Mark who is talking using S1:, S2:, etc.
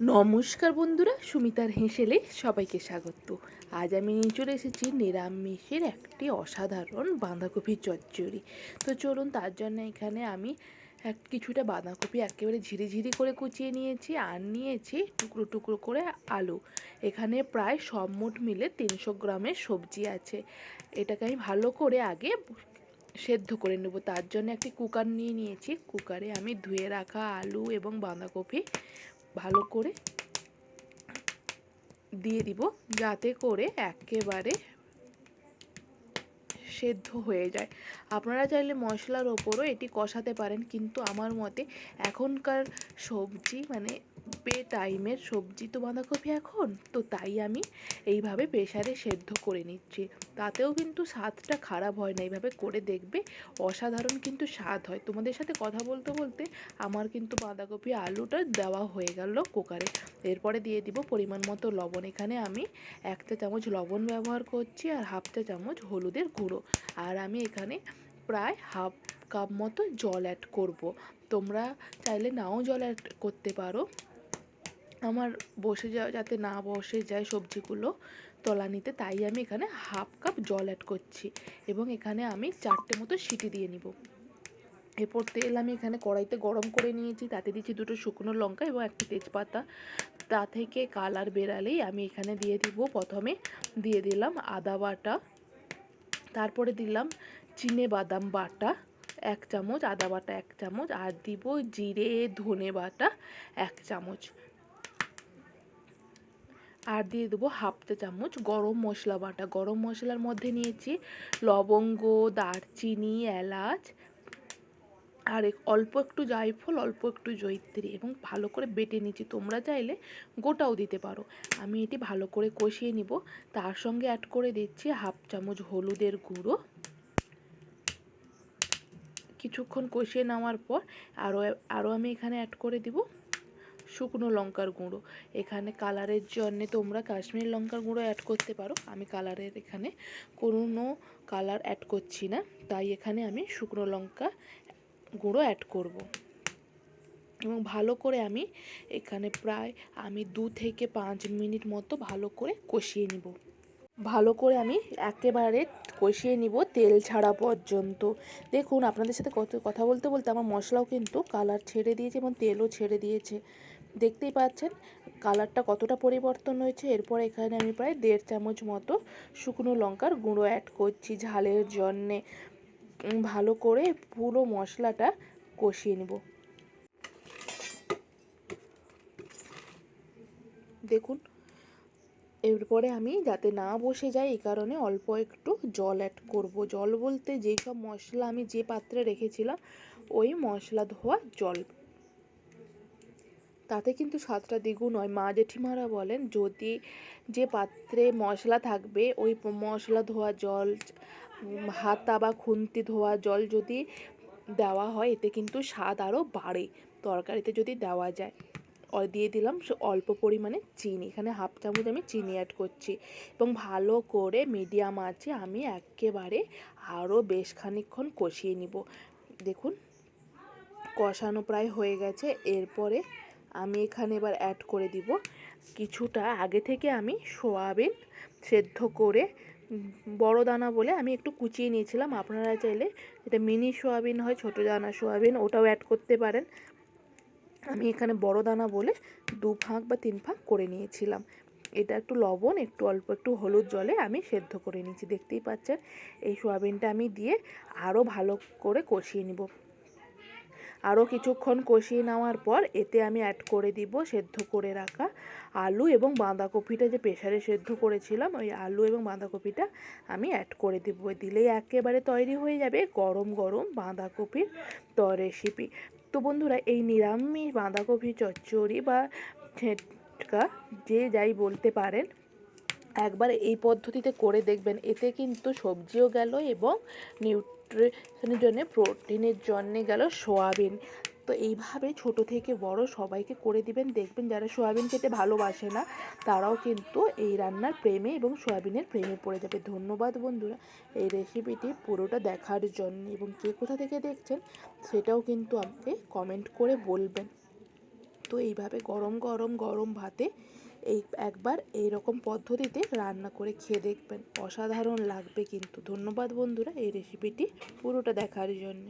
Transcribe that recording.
S1: নমস্কার বন্ধুরা, সুমিতার হেসেলে সবাইকে স্বাগত। আজ আমি নিয়ে চলে এসেছি নিরামিষের একটি অসাধারণ বাঁধাকপি চচ্চড়ি। তো চলুন, তার জন্য এখানে আমি এক কিছুটা বাঁধাকপি একেবারে ঝিরিঝিরি করে কুচিয়ে নিয়েছি আর নিয়েছি টুকরো টুকরো করে আলু। এখানে প্রায় সব মোট মিলে তিনশো গ্রামের সবজি আছে। এটাকে আমি ভালো করে আগে সেদ্ধ করে নেব। তার জন্য একটি কুকার নিয়ে নিয়েছি। কুকারে আমি ধুয়ে রাখা আলু এবং বাঁধাকপি ভালো করে দিয়ে দিব যাতে করে একেবারে সেদ্ধ হয়ে যায়। আপনারা চাইলে মশলার ওপরও এটি কষাতে পারেন, কিন্তু আমার মতে এখনকার সবজি মানে বে টাইমের সবজি তো বাঁধাকপি এখন, তো তাই আমি এইভাবে প্রেশারে সেদ্ধ করে নিচ্ছি। তাতেও কিন্তু স্বাদটা খারাপ হয় না, এইভাবে করে দেখবে। অসাধারণ কিন্তু স্বাদ হয়। তোমাদের সাথে কথা বলতে বলতে আমার কিন্তু বাঁধাকপি আলুটা দেওয়া হয়ে গেল কুকারে। এরপরে দিয়ে দিব পরিমাণ মতো লবণ। এখানে আমি এক চা চামচ লবণ ব্যবহার করছি আর হাফ চা চামচ হলুদের গুঁড়ো। আর আমি এখানে প্রায় হাফ কাপ মতো জল অ্যাড করব। তোমরা চাইলে নাও জল অ্যাড করতে পারো। আমার বসে যাওয়া যাতে না বসে যায় সবজিগুলো তলানিতে তাই আমি এখানে হাফ কাপ জল অ্যাড করছি এবং এখানে আমি চারটে মতো সিটি দিয়ে নিব। এরপর তেল আমি এখানে কড়াইতে গরম করে নিয়েছি, তাতে দিচ্ছি দুটো শুকনো লঙ্কা এবং একটা তেজপাতা। তা থেকে কালার বেরালেই আমি এখানে দিয়ে দিব, প্রথমে দিয়ে দিলাম আদা বাটা, তারপরে দিলাম চিনে বাদাম বাটা, এক চামচ আদা বাটা এক চামচ, আর দিব জিরে ধনে বাটা এক চামচ। আর দিয়ে দেবো হাফ চা চামচ গরম মশলা বাটা। গরম মশলার মধ্যে নিয়েছি লবঙ্গ, দারচিনি, এলাচ আর এক অল্প একটু জায়ফল, অল্প একটু জৈত্রী এবং ভালো করে বেটে নিচ্ছি তোমরা চাইলে গোটাও দিতে পারো। আমি এটি ভালো করে কষিয়ে নিব। তার সঙ্গে অ্যাড করে দিচ্ছি হাফ চামচ হলুদের গুঁড়ো। কিছুক্ষণ কষিয়ে নেওয়ার পর আরও আরও আমি এখানে অ্যাড করে দিব। শুকনো লঙ্কার গুঁড়ো। এখানে কালারের জন্যে তোমরা কাশ্মীরি লঙ্কার গুঁড়ো অ্যাড করতে পারো। আমি কালারের এখানে কোনো কালার অ্যাড করছি না। তাই এখানে আমি শুকনো লঙ্কা গুঁড়ো অ্যাড করব। এবং ভালো করে আমি এখানে প্রায় আমি দু থেকে পাঁচ মিনিট মতো ভালো করে কষিয়ে নিব। ভালো করে আমি একেবারে কষিয়ে নিব তেল ছাড়া পর্যন্ত। দেখুন, আপনাদের সাথে কত কথা বলতে বলতে আমার মশলাও কিন্তু কালার ছেড়ে দিয়েছে এবং তেলও ছেড়ে দিয়েছে। দেখতেই পাচ্ছেন, কালারটা কতটা পরিবর্তন হয়েছে। এরপর এখানে আমি প্রায় দেড় চামচ মতো শুকনো লঙ্কার গুঁড়ো অ্যাড করছি ঝালের জন্যে। ভালো করে পুরো মশলাটা কষিয়ে নেব। দেখুন, এরপরে আমি যাতে না বসে যাই, এই কারণে অল্প একটু জল অ্যাড করব। জল বলতে যেই সব মশলা আমি যে পাত্রে রেখেছিলাম, ওই মশলা ধোয়া জল। তাতে কিন্তু স্বাদটা দ্বিগুণ হয়। মা জেঠিমারা বলেন, যদি যে পাত্রে মশলা থাকবে, ওই মশলা ধোয়া জল হাতা বা খুন্তি ধোয়া জল যদি দেওয়া হয়, এতে কিন্তু স্বাদ আরও বাড়ে। তরকারিতে যদি দেওয়া যায়। দিয়ে দিলাম অল্প পরিমাণে চিনি। এখানে হাফ চামচ আমি চিনি অ্যাড করছি। এবং ভালো করে মিডিয়াম আছে আমি একেবারে আরও বেশ খানিক্ষণ কষিয়ে নিব। দেখুন, কষানো প্রায় হয়ে গেছে। এরপরে আমি এখানে এবার অ্যাড করে দিব। কিছুটা আগে থেকে আমি সোয়াবিন সেদ্ধ করে, বড় দানা বলে আমি একটু কুচিয়ে নিয়েছিলাম। আপনারা চাইলে যেটা মিনি সোয়াবিন হয়, ছোটো দানা সোয়াবিন, ওটাও অ্যাড করতে পারেন। আমি এখানে বড় দানা বলে দু ফাঁক বা তিন ফাঁক করে নিয়েছিলাম। এটা একটু লবণ, একটু অল্প একটু হলুদ জলে আমি সেদ্ধ করে নিয়েছি। দেখতেই পাচ্ছেন, এই সোয়াবিনটা আমি দিয়ে আরও ভালো করে কষিয়ে নিব। আরও কিছুক্ষণ কষিয়ে নেওয়ার পর এতে আমি অ্যাড করে দিব সেদ্ধ করে রাখা আলু এবং বাঁধাকপিটা যে প্রেশারে সেদ্ধ করেছিলাম, ওই আলু এবং বাঁধাকপিটা আমি অ্যাড করে দিব। দিলেই একেবারে তৈরি হয়ে যাবে গরম গরম বাঁধাকপির তো রেসিপি তো বন্ধুরা, এই নিরামিষ বাঁধাকপি চচ্চড়ি বা ছেটকা যে যাই বলতে পারেন একবার এই পদ্ধতিতে করে দেখবেন। এতে কিন্তু সবজিও গেল এবং নিউট্রিশনের জন্য প্রোটিনের জন্য গেল সোয়াবিন। তো এইভাবে ছোট থেকে বড় সবাইকে করে দিবেন। দেখবেন যারা সোয়াবিন খেতে ভালোবাসে না, তারাও কিন্তু এই রান্নার প্রেমে এবং সোয়াবিনের প্রেমে পড়ে যাবে। ধন্যবাদ বন্ধুরা। এই রেসিপিটি পুরোটা দেখার জন্য। এবং কে কোথা থেকে দেখছেন, সেটাও কিন্তু আমাকে কমেন্ট করে বলবেন। তো এইভাবে গরম গরম গরম ভাতে এই একবার এই রকম পদ্ধতিতে রান্না করে খেয়ে দেখবেন। অসাধারণ লাগবে কিন্তু। ধন্যবাদ বন্ধুরা, এই রেসিপিটি পুরোটা দেখার জন্য।